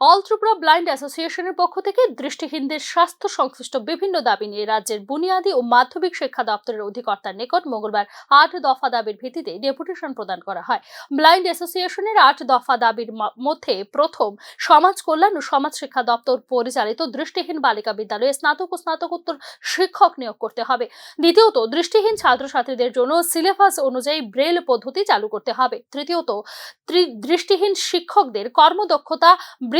All Tripura blind অ্যাসোসিয়েশনের পক্ষ থেকে দৃষ্টিহীনদের স্বাস্থ্য সংশ্লিষ্ট বিভিন্ন দাবি নিয়ে রাজ্যের বুনিয়াদী ও মাধ্যমিক শিক্ষা দপ্তরের অধিকর্তার নিকট মঙ্গলবার আট দফা দাবির ভিত্তিতে ডেপুটেশন প্রদান করা হয়। ব্লাইন্ড অ্যাসোসিয়েশনের আট দফা দাবির মধ্যে প্রথম সমাজ কল্যাণ ও সমাজ শিক্ষা দপ্তর পরিচালিত দৃষ্টিহীন বালিকা বিদ্যালয়ে স্নাতক ও স্নাতকোত্তর শিক্ষক নিয়োগ করতে হবে। দ্বিতীয়ত, দৃষ্টিহীন ছাত্রছাত্রীদের জন্য সিলেবাস অনুযায়ী ব্রেল পদ্ধতি চালু করতে হবে। তৃতীয়ত দৃষ্টিহীন শিক্ষকদের কর্মদক্ষতা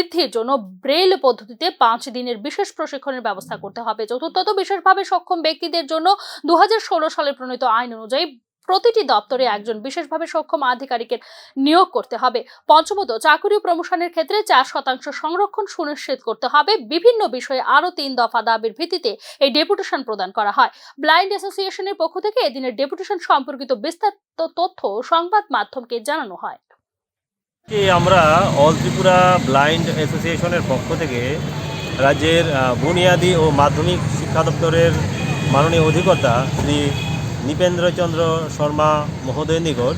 বৃদ্ধির জন্য ব্রেল পদ্ধতিতে পাঁচ দিনের বিশেষ প্রশিক্ষণের ব্যবস্থা করতে হবে। চতুর্থত, বিশেষভাবে সক্ষম ব্যক্তিদের জন্য দু হাজার ষোলো সালে প্রণীত আইন অনুযায়ী প্রতিটি দপ্তরে একজন বিশেষভাবে সক্ষম আধিকারিকের নিয়োগ করতে হবে। পঞ্চমত, চাকুরি প্রমোশনের ক্ষেত্রে চার শতাংশ সংরক্ষণ সুনিশ্চিত করতে হবে। বিভিন্ন বিষয়ে আরও তিন দফা দাবির ভিত্তিতে এই ডেপুটেশন প্রদান করা হয়। ব্লাইন্ড অ্যাসোসিয়েশনের পক্ষ থেকে এদিনের ডেপুটেশন সম্পর্কিত বিস্তারিত তথ্য সংবাদ মাধ্যমকে জানানো হয়। আমরা অল ত্রিপুরা ব্লাইন্ড অ্যাসোসিয়েশনের পক্ষ থেকে রাজ্যের বুনিয়াদী ও মাধ্যমিক শিক্ষা দপ্তরের মাননীয় অধিকর্তা শ্রী নৃপেন্দ্রচন্দ্র শর্মা মহোদয় নিকট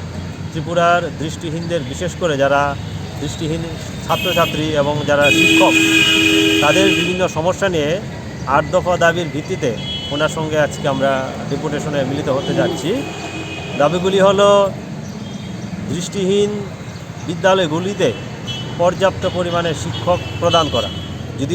ত্রিপুরার দৃষ্টিহীনদের, বিশেষ করে যারা দৃষ্টিহীন ছাত্রছাত্রী এবং যারা শিক্ষক, তাদের বিভিন্ন সমস্যা নিয়ে আট দফা দাবির ভিত্তিতে ওনার সঙ্গে আজকে আমরা ডেপুটেশনে মিলিত হতে যাচ্ছি। দাবিগুলি হলো দৃষ্টিহীন বিদ্যালয়গুলিতে পর্যাপ্ত পরিমাণে শিক্ষক প্রদান করা।